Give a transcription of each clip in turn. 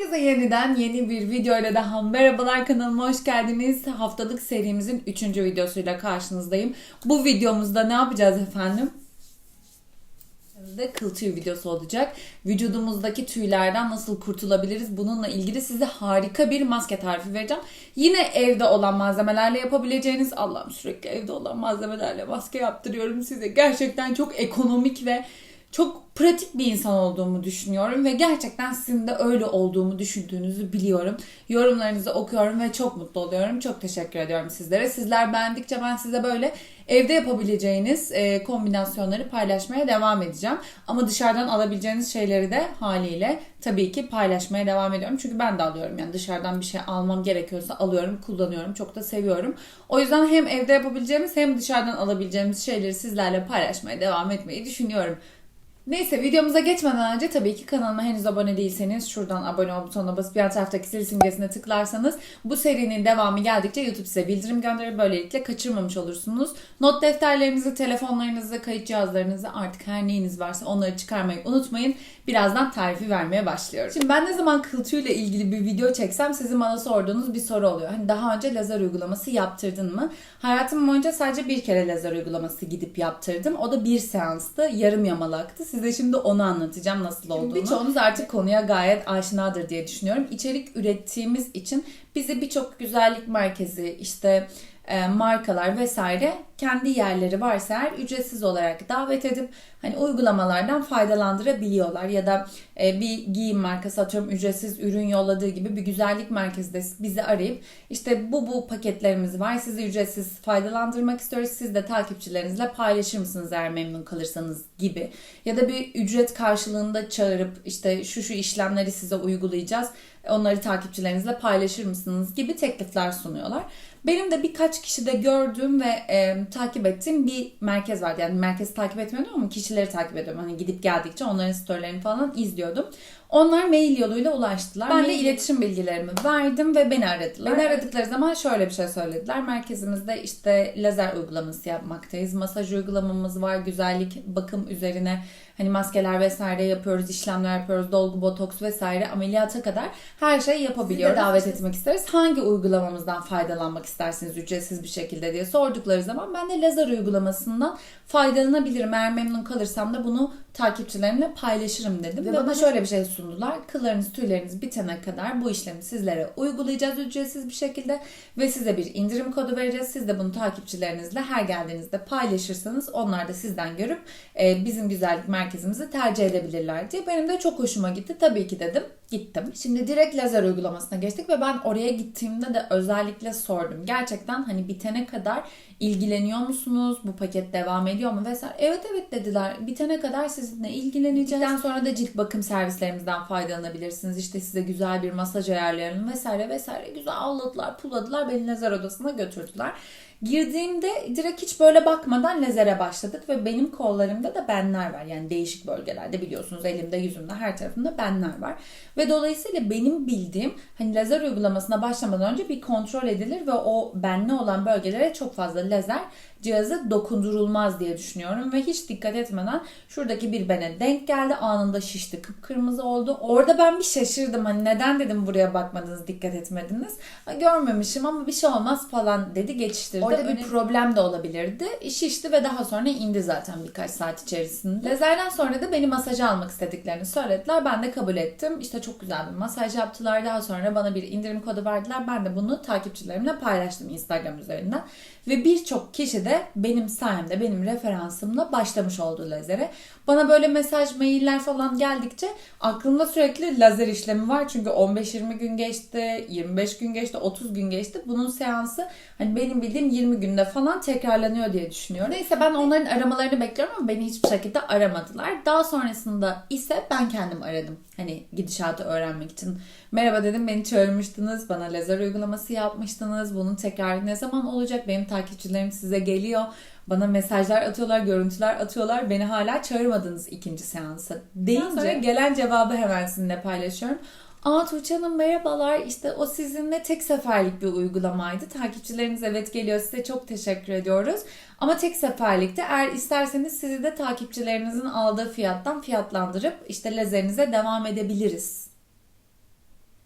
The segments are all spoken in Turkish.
Herkese yeniden yeni bir videoyla daha merhabalar kanalıma hoş geldiniz. Haftalık serimizin 3. videosuyla karşınızdayım. Bu videomuzda ne yapacağız efendim? de kıl tüy videosu olacak. Vücudumuzdaki tüylerden nasıl kurtulabiliriz? Bununla ilgili size harika bir maske tarifi vereceğim. Yine evde olan malzemelerle yapabileceğiniz Allah'ım sürekli evde olan malzemelerle maske yaptırıyorum size. Gerçekten çok ekonomik ve çok pratik bir insan olduğumu düşünüyorum ve gerçekten sizin de öyle olduğumu düşündüğünüzü biliyorum. Yorumlarınızı okuyorum ve çok mutlu oluyorum. Çok teşekkür ediyorum sizlere. Sizler beğendikçe ben size böyle evde yapabileceğiniz e, kombinasyonları paylaşmaya devam edeceğim. Ama dışarıdan alabileceğiniz şeyleri de haliyle tabii ki paylaşmaya devam ediyorum. Çünkü ben de alıyorum. Yani dışarıdan bir şey almam gerekiyorsa alıyorum, kullanıyorum. Çok da seviyorum. O yüzden hem evde yapabileceğimiz hem dışarıdan alabileceğimiz şeyleri sizlerle paylaşmaya devam etmeyi düşünüyorum. Neyse videomuza geçmeden önce tabii ki kanalıma henüz abone değilseniz şuradan abone ol butonuna basıp yan taraftaki zil simgesine tıklarsanız bu serinin devamı geldikçe YouTube size bildirim gönderir. Böylelikle kaçırmamış olursunuz. Not defterlerinizi, telefonlarınızı, kayıt cihazlarınızı artık her neyiniz varsa onları çıkarmayı unutmayın. Birazdan tarifi vermeye başlıyorum. Şimdi ben ne zaman kıl ilgili bir video çeksem sizin bana sorduğunuz bir soru oluyor. Hani daha önce lazer uygulaması yaptırdın mı? Hayatım boyunca sadece bir kere lazer uygulaması gidip yaptırdım. O da bir seanstı. Yarım yamalaktı. Size şimdi onu anlatacağım nasıl olduğunu. Birçoğunuz artık konuya gayet aşinadır diye düşünüyorum. İçerik ürettiğimiz için bizi birçok güzellik merkezi işte markalar vesaire kendi yerleri varsa eğer ücretsiz olarak davet edip hani uygulamalardan faydalandırabiliyorlar. Ya da e, bir giyim markası atıyorum ücretsiz ürün yolladığı gibi bir güzellik merkezi de bizi arayıp işte bu bu paketlerimiz var sizi ücretsiz faydalandırmak istiyoruz siz de takipçilerinizle paylaşır mısınız eğer memnun kalırsanız gibi. Ya da bir ücret karşılığında çağırıp işte şu şu işlemleri size uygulayacağız onları takipçilerinizle paylaşır mısınız gibi teklifler sunuyorlar. Benim de birkaç kişide gördüğüm ve e, takip ettiğim bir merkez vardı. Yani merkezi takip etmiyordum ama kişileri takip ediyorum. Hani gidip geldikçe onların storylerini falan izliyordum. Onlar mail yoluyla ulaştılar. Ben de iletişim bilgilerimi verdim ve beni aradılar. Beni aradıkları zaman şöyle bir şey söylediler. Merkezimizde işte lazer uygulaması yapmaktayız. Masaj uygulamamız var. Güzellik, bakım üzerine hani maskeler vesaire yapıyoruz, işlemler yapıyoruz, dolgu, botoks vesaire ameliyata kadar her şeyi yapabiliyoruz. Size davet etmek isteriz. Hangi uygulamamızdan faydalanmak istersiniz ücretsiz bir şekilde diye sordukları zaman ben de lazer uygulamasından faydalanabilirim. Eğer memnun kalırsam da bunu takipçilerimle paylaşırım dedim. Ve, Ve bana şöyle bir şey sundular. Kıllarınız, tüyleriniz bitene kadar bu işlemi sizlere uygulayacağız ücretsiz bir şekilde ve size bir indirim kodu vereceğiz. Siz de bunu takipçilerinizle her geldiğinizde paylaşırsanız onlar da sizden görüp e, bizim güzellik merkezimizi tercih edebilirler diye. Benim de çok hoşuma gitti. Tabii ki dedim. Gittim. Şimdi direkt lazer uygulamasına geçtik ve ben oraya gittiğimde de özellikle sordum. Gerçekten hani bitene kadar ilgileniyor musunuz? Bu paket devam ediyor mu vesaire. Evet evet dediler. Bitene kadar sizinle ilgileneceğiz. Bittikten sonra da cilt bakım servislerimizden faydalanabilirsiniz. İşte size güzel bir masaj ayarlayalım vesaire vesaire. Güzel ağladılar, puladılar. Beni lazer odasına götürdüler. Girdiğimde direkt hiç böyle bakmadan lazere başladık ve benim kollarımda da benler var. Yani değişik bölgelerde biliyorsunuz elimde, yüzümde, her tarafımda benler var. Ve dolayısıyla benim bildiğim hani lazer uygulamasına başlamadan önce bir kontrol edilir ve o benli olan bölgelere çok fazla lazer cihazı dokundurulmaz diye düşünüyorum ve hiç dikkat etmeden şuradaki bir bene denk geldi. Anında şişti, kıpkırmızı oldu. Orada ben bir şaşırdım. Hani neden dedim buraya bakmadınız, dikkat etmediniz. Görmemişim ama bir şey olmaz falan dedi geçiştirdi. Orada bir problem de olabilirdi. Şişti ve daha sonra indi zaten birkaç saat içerisinde. Lazerden sonra da beni masaja almak istediklerini söylediler. Ben de kabul ettim. İşte çok güzel bir masaj yaptılar. Daha sonra bana bir indirim kodu verdiler. Ben de bunu takipçilerimle paylaştım Instagram üzerinden. Ve birçok kişi de benim sayemde, benim referansımla başlamış oldu lazere. Bana böyle mesaj, mailler falan geldikçe aklımda sürekli lazer işlemi var. Çünkü 15-20 gün geçti, 25 gün geçti, 30 gün geçti. Bunun seansı hani benim bildiğim 20 günde falan tekrarlanıyor diye düşünüyorum. Neyse ben onların aramalarını bekliyorum ama beni hiçbir şekilde aramadılar. Daha sonrasında ise ben kendim aradım. Hani gidişatı öğrenmek için. Merhaba dedim beni çağırmıştınız. Bana lazer uygulaması yapmıştınız. Bunun tekrar ne zaman olacak? Benim takipçilerim size geliyor. Bana mesajlar atıyorlar, görüntüler atıyorlar. Beni hala çağırmadınız ikinci seansa. Deyince gelen cevabı hemen sizinle paylaşıyorum. Aa Tuğçe Hanım merhabalar. İşte o sizinle tek seferlik bir uygulamaydı. Takipçileriniz evet geliyor. Size çok teşekkür ediyoruz. Ama tek seferlikte eğer isterseniz sizi de takipçilerinizin aldığı fiyattan fiyatlandırıp işte lazerinize devam edebiliriz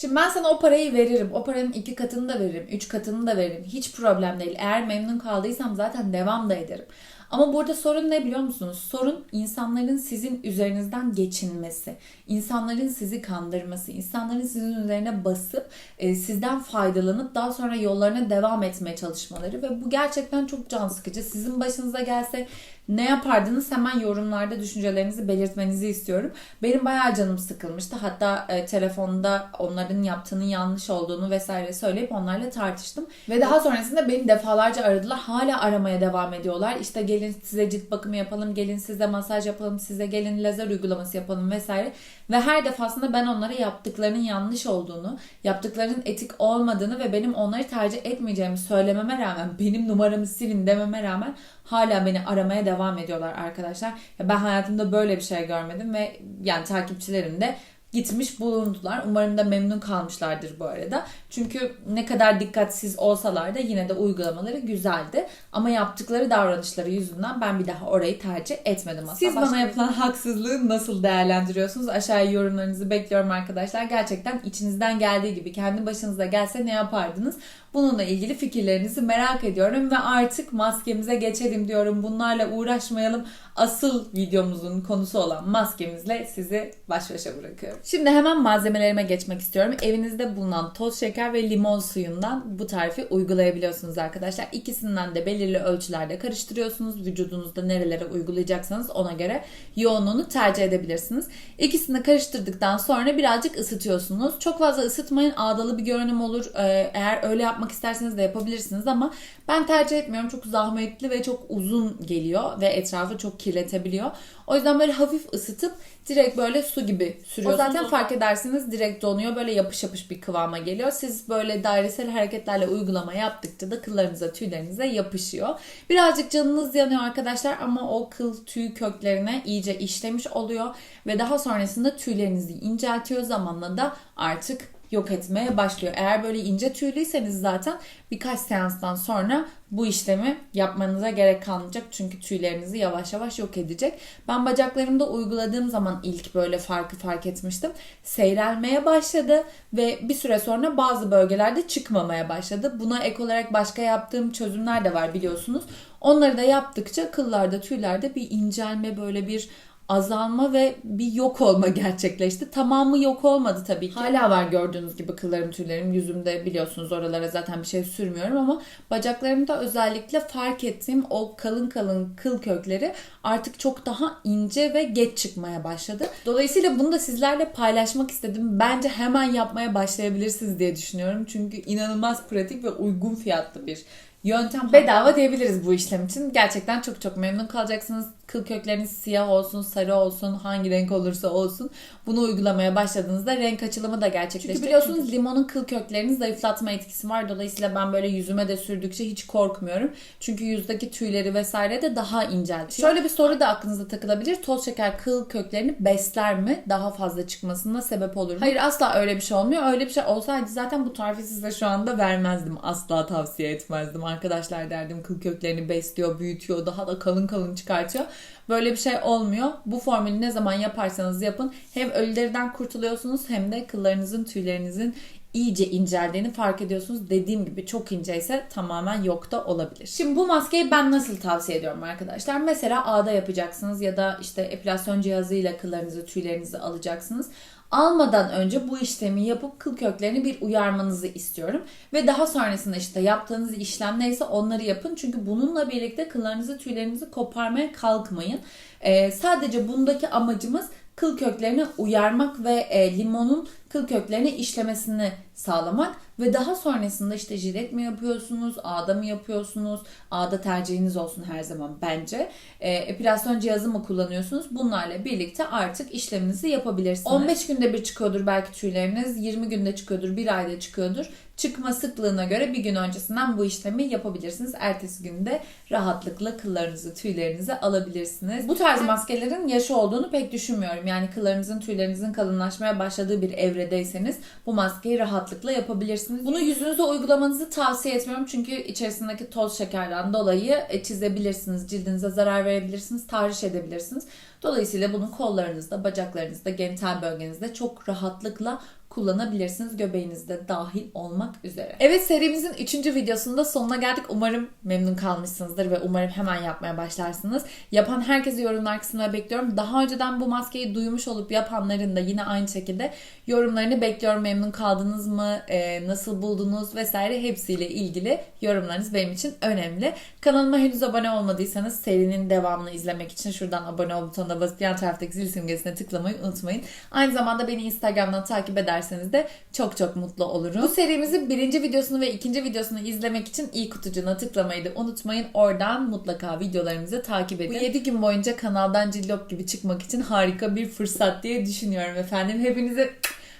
Şimdi ben sana o parayı veririm. O paranın iki katını da veririm. Üç katını da veririm. Hiç problem değil. Eğer memnun kaldıysam zaten devam da ederim. Ama burada sorun ne biliyor musunuz? Sorun insanların sizin üzerinizden geçinmesi. insanların sizi kandırması. insanların sizin üzerine basıp e, sizden faydalanıp daha sonra yollarına devam etmeye çalışmaları. Ve bu gerçekten çok can sıkıcı. Sizin başınıza gelse ne yapardınız hemen yorumlarda düşüncelerinizi belirtmenizi istiyorum. Benim bayağı canım sıkılmıştı. Hatta e, telefonda onların yaptığının yanlış olduğunu vesaire söyleyip onlarla tartıştım. Ve daha sonrasında beni defalarca aradılar. Hala aramaya devam ediyorlar. İşte gelin size cilt bakımı yapalım, gelin size masaj yapalım, size gelin lazer uygulaması yapalım vesaire. Ve her defasında ben onlara yaptıklarının yanlış olduğunu, yaptıklarının etik olmadığını ve benim onları tercih etmeyeceğimi söylememe rağmen, benim numaramı silin dememe rağmen hala beni aramaya devam ediyorlar arkadaşlar. Ya ben hayatımda böyle bir şey görmedim ve yani takipçilerim de gitmiş bulundular. Umarım da memnun kalmışlardır bu arada. Çünkü ne kadar dikkatsiz olsalar da yine de uygulamaları güzeldi. Ama yaptıkları davranışları yüzünden ben bir daha orayı tercih etmedim aslında. Siz bana yapılan haksızlığı nasıl değerlendiriyorsunuz? Aşağıya yorumlarınızı bekliyorum arkadaşlar. Gerçekten içinizden geldiği gibi kendi başınıza gelse ne yapardınız? Bununla ilgili fikirlerinizi merak ediyorum ve artık maskemize geçelim diyorum. Bunlarla uğraşmayalım. Asıl videomuzun konusu olan maskemizle sizi baş başa bırakıyorum. Şimdi hemen malzemelerime geçmek istiyorum. Evinizde bulunan toz şeker ve limon suyundan bu tarifi uygulayabiliyorsunuz arkadaşlar. İkisinden de belirli ölçülerde karıştırıyorsunuz. Vücudunuzda nerelere uygulayacaksanız ona göre yoğunluğunu tercih edebilirsiniz. İkisini karıştırdıktan sonra birazcık ısıtıyorsunuz. Çok fazla ısıtmayın. Ağdalı bir görünüm olur. Ee, eğer öyle yapmak isterseniz de yapabilirsiniz ama ben tercih etmiyorum. Çok zahmetli ve çok uzun geliyor ve etrafı çok kirletebiliyor. O yüzden böyle hafif ısıtıp direkt böyle su gibi sürüyorsunuz. O zaten fark edersiniz direkt donuyor. Böyle yapış yapış bir kıvama geliyor. Siz böyle dairesel hareketlerle uygulama yaptıkça da kıllarınıza, tüylerinize yapışıyor. Birazcık canınız yanıyor arkadaşlar ama o kıl tüy köklerine iyice işlemiş oluyor ve daha sonrasında tüylerinizi inceltiyor zamanla da artık yok etmeye başlıyor. Eğer böyle ince tüylüyseniz zaten birkaç seanstan sonra bu işlemi yapmanıza gerek kalmayacak. Çünkü tüylerinizi yavaş yavaş yok edecek. Ben bacaklarımda uyguladığım zaman ilk böyle farkı fark etmiştim. Seyrelmeye başladı ve bir süre sonra bazı bölgelerde çıkmamaya başladı. Buna ek olarak başka yaptığım çözümler de var biliyorsunuz. Onları da yaptıkça kıllarda, tüylerde bir incelme böyle bir azalma ve bir yok olma gerçekleşti. Tamamı yok olmadı tabii ki. Hala var gördüğünüz gibi kıllarım, tüylerim. Yüzümde biliyorsunuz oralara zaten bir şey sürmüyorum ama bacaklarımda özellikle fark ettiğim o kalın kalın kıl kökleri artık çok daha ince ve geç çıkmaya başladı. Dolayısıyla bunu da sizlerle paylaşmak istedim. Bence hemen yapmaya başlayabilirsiniz diye düşünüyorum. Çünkü inanılmaz pratik ve uygun fiyatlı bir yöntem. Bedava diyebiliriz bu işlem için. Gerçekten çok çok memnun kalacaksınız. Kıl kökleriniz siyah olsun, sarı olsun, hangi renk olursa olsun bunu uygulamaya başladığınızda renk açılımı da gerçekleşecek. Çünkü biliyorsunuz Çünkü... limonun kıl köklerinin zayıflatma etkisi var. Dolayısıyla ben böyle yüzüme de sürdükçe hiç korkmuyorum. Çünkü yüzdeki tüyleri vesaire de daha inceltiyor. Şöyle bir soru da aklınıza takılabilir. Toz şeker kıl köklerini besler mi? Daha fazla çıkmasına sebep olur mu? Hayır asla öyle bir şey olmuyor. Öyle bir şey olsaydı zaten bu tarifi size şu anda vermezdim. Asla tavsiye etmezdim. Arkadaşlar derdim kıl köklerini besliyor, büyütüyor, daha da kalın kalın çıkartıyor. Böyle bir şey olmuyor. Bu formülü ne zaman yaparsanız yapın hem ölülerden kurtuluyorsunuz hem de kıllarınızın, tüylerinizin iyice inceldiğini fark ediyorsunuz. Dediğim gibi çok ince ise tamamen yok da olabilir. Şimdi bu maskeyi ben nasıl tavsiye ediyorum arkadaşlar? Mesela ağda yapacaksınız ya da işte epilasyon cihazıyla kıllarınızı, tüylerinizi alacaksınız almadan önce bu işlemi yapıp kıl köklerini bir uyarmanızı istiyorum. Ve daha sonrasında işte yaptığınız işlem neyse onları yapın. Çünkü bununla birlikte kıllarınızı tüylerinizi koparmaya kalkmayın. Ee, sadece bundaki amacımız kıl köklerini uyarmak ve e, limonun kıl köklerini işlemesini sağlamak ve daha sonrasında işte jilet mi yapıyorsunuz, ağda mı yapıyorsunuz, ağda tercihiniz olsun her zaman bence. E, epilasyon cihazı mı kullanıyorsunuz? Bunlarla birlikte artık işleminizi yapabilirsiniz. 15 günde bir çıkıyordur belki tüyleriniz, 20 günde çıkıyordur, bir ayda çıkıyordur. Çıkma sıklığına göre bir gün öncesinden bu işlemi yapabilirsiniz. Ertesi günde rahatlıkla kıllarınızı, tüylerinizi alabilirsiniz. Bu tarz maskelerin yaşı olduğunu pek düşünmüyorum. Yani kıllarınızın, tüylerinizin kalınlaşmaya başladığı bir evredeyseniz bu maskeyi rahatlıkla yapabilirsiniz. Bunu yüzünüze uygulamanızı tavsiye etmiyorum. Çünkü içerisindeki toz şekerden dolayı e, çizebilirsiniz. Cildinize zarar verebilirsiniz, tahriş edebilirsiniz. Dolayısıyla bunu kollarınızda, bacaklarınızda, genital bölgenizde çok rahatlıkla kullanabilirsiniz. Göbeğinizde dahil olmak üzere. Evet serimizin 3. videosunda sonuna geldik. Umarım memnun kalmışsınızdır ve umarım hemen yapmaya başlarsınız. Yapan herkesi yorumlar kısmına bekliyorum. Daha önceden bu maskeyi duymuş olup yapanların da yine aynı şekilde yorumlarını bekliyorum. Memnun kaldınız mı? Ee, nasıl buldunuz? Vesaire hepsiyle ilgili yorumlarınız benim için önemli. Kanalıma henüz abone olmadıysanız serinin devamını izlemek için şuradan abone ol butonuna basıp yan taraftaki zil simgesine tıklamayı unutmayın. Aynı zamanda beni Instagram'dan takip ederseniz de çok çok mutlu olurum. Bu serimizin birinci videosunu ve ikinci videosunu izlemek için i kutucuğuna tıklamayı da unutmayın. Oradan mutlaka videolarımızı takip edin. Bu 7 gün boyunca kanaldan cillop gibi çıkmak için harika bir fırsat diye düşünüyorum efendim. Hepinizi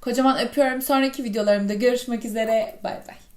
kocaman öpüyorum. Sonraki videolarımda görüşmek üzere. Bay bay.